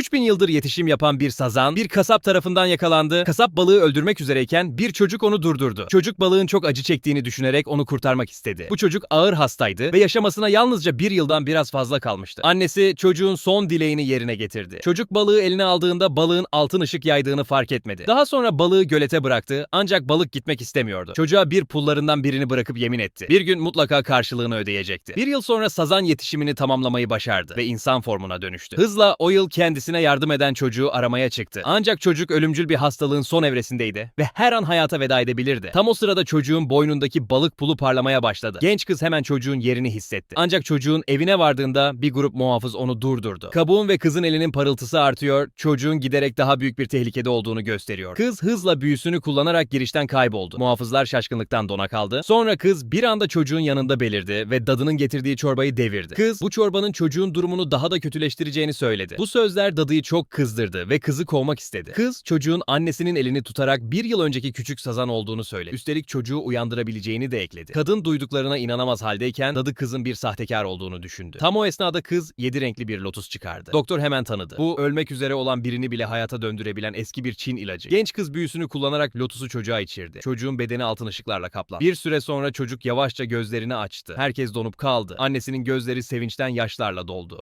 3000 yıldır yetişim yapan bir sazan bir kasap tarafından yakalandı. Kasap balığı öldürmek üzereyken bir çocuk onu durdurdu. Çocuk balığın çok acı çektiğini düşünerek onu kurtarmak istedi. Bu çocuk ağır hastaydı ve yaşamasına yalnızca bir yıldan biraz fazla kalmıştı. Annesi çocuğun son dileğini yerine getirdi. Çocuk balığı eline aldığında balığın altın ışık yaydığını fark etmedi. Daha sonra balığı gölete bıraktı ancak balık gitmek istemiyordu. Çocuğa bir pullarından birini bırakıp yemin etti. Bir gün mutlaka karşılığını ödeyecekti. Bir yıl sonra sazan yetişimini tamamlamayı başardı ve insan formuna dönüştü. Hızla o yıl kendisine yardım eden çocuğu aramaya çıktı. Ancak çocuk ölümcül bir hastalığın son evresindeydi ve her an hayata veda edebilirdi. Tam o sırada çocuğun boynundaki balık pulu parlamaya başladı. Genç kız hemen çocuğun yerini hissetti. Ancak çocuğun evine vardığında bir grup muhafız onu durdurdu. Kabuğun ve kızın elinin parıltısı artıyor, çocuğun giderek daha büyük bir tehlikede olduğunu gösteriyor. Kız hızla büyüsünü kullanarak girişten kayboldu. Muhafızlar şaşkınlıktan dona kaldı. Sonra kız bir anda çocuğun yanında belirdi ve dadının getirdiği çorbayı devirdi. Kız bu çorbanın çocuğun durumunu daha da kötüleştireceğini söyledi. Bu sözler dadıyı çok kızdırdı ve kızı kovmak istedi. Kız çocuğun annesinin elini tutarak bir yıl önceki küçük sazan olduğunu söyledi. Üstelik çocuğu uyandırabileceğini de ekledi. Kadın duyduklarına inanamaz haldeyken dadı kızın bir sahtekar olduğunu düşündü. Tam o esnada kız yedi renkli bir lotus çıkardı. Doktor hemen tanıdı. Bu ölmek üzere olan birini bile hayata döndürebilen eski bir Çin ilacı. Genç kız büyüsünü kullanarak lotusu çocuğa içirdi. Çocuğun bedeni altın ışıklarla kaplandı. Bir süre sonra çocuk yavaşça gözlerini açtı. Herkes donup kaldı. Annesinin gözleri sevinçten yaşlarla doldu.